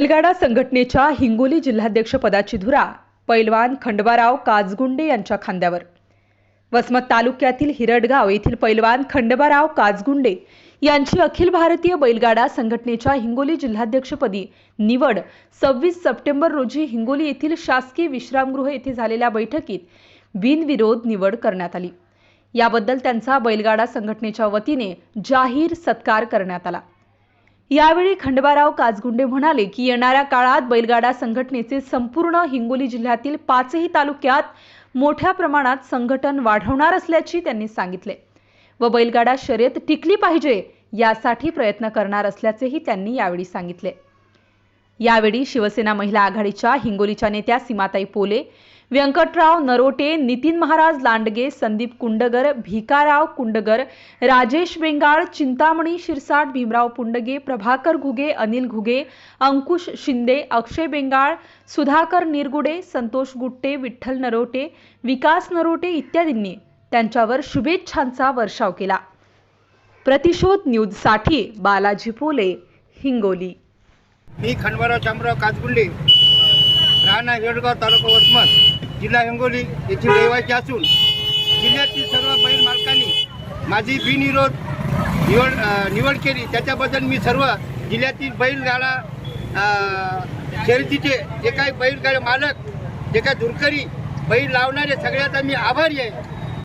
बैलगाडा संघटनेच्या हिंगोली जिल्हाध्यक्षपदाची धुरा पैलवान खंडबाराव काजगुंडे यांच्या खांद्यावर. वसमत तालुक्यातील हिरडगाव येथील पैलवान खंडबाराव काजगुंडे यांची अखिल भारतीय बैलगाडा संघटनेच्या हिंगोली जिल्हाध्यक्षपदी निवड सव्वीस सप्टेंबर रोजी हिंगोली येथील शासकीय विश्रामगृह येथे झालेल्या बैठकीत बिनविरोध निवड करण्यात आली. याबद्दल त्यांचा बैलगाडा संघटनेच्या वतीने जाहीर सत्कार करण्यात आला. यावेळी खंडबाराव काजगुंडे म्हणाले की येणाऱ्या काळात बैलगाडा संघटनेचे संपूर्ण हिंगोली जिल्ह्यातील पाचही तालुक्यात मोठ्या प्रमाणात संघटन वाढवणार असल्याची त्यांनी सांगितले. व बैलगाडा शर्यत टिकली पाहिजे यासाठी प्रयत्न करणार असल्याचेही त्यांनी यावेळी सांगितले. यावेळी शिवसेना महिला आघाडीच्या हिंगोलीच्या नेत्या सीमाताई पोले व्यंकटराव नरोटे नितीन महाराज लांडगे संदीप कुंडगर भिकाराव कुंडगर राजेश बेंगाळ चिंतामणी शिरसाट भीमराव पुंडगे प्रभाकर घुगे अनिल घुगे अंकुश शिंदे अक्षय बेंगाळ सुधाकर निरगुडे संतोष गुट्टे विठ्ठल नरोटे विकास नरोटे इत्यादींनी त्यांच्यावर शुभेच्छांचा वर्षाव केला. प्रतिशोध न्यूजसाठी बालाजी पोले हिंगोली. मी खंडवारा शामराव काजगुंडे राहणार येडगाव तालुका वसमत. जिल्हा हिंगोली येथील रहिवासी असून जिल्ह्यातील सर्व बैल मालकांनी माझी बिनविरोध निवड निवड केली. त्याच्याबद्दल मी सर्व जिल्ह्यातील बैलगाडा शर्यतीचे जे काही बैलगाडे मालक जे काही दुरकरी बैल लावणारे सगळ्याचा मी आभारी आहे.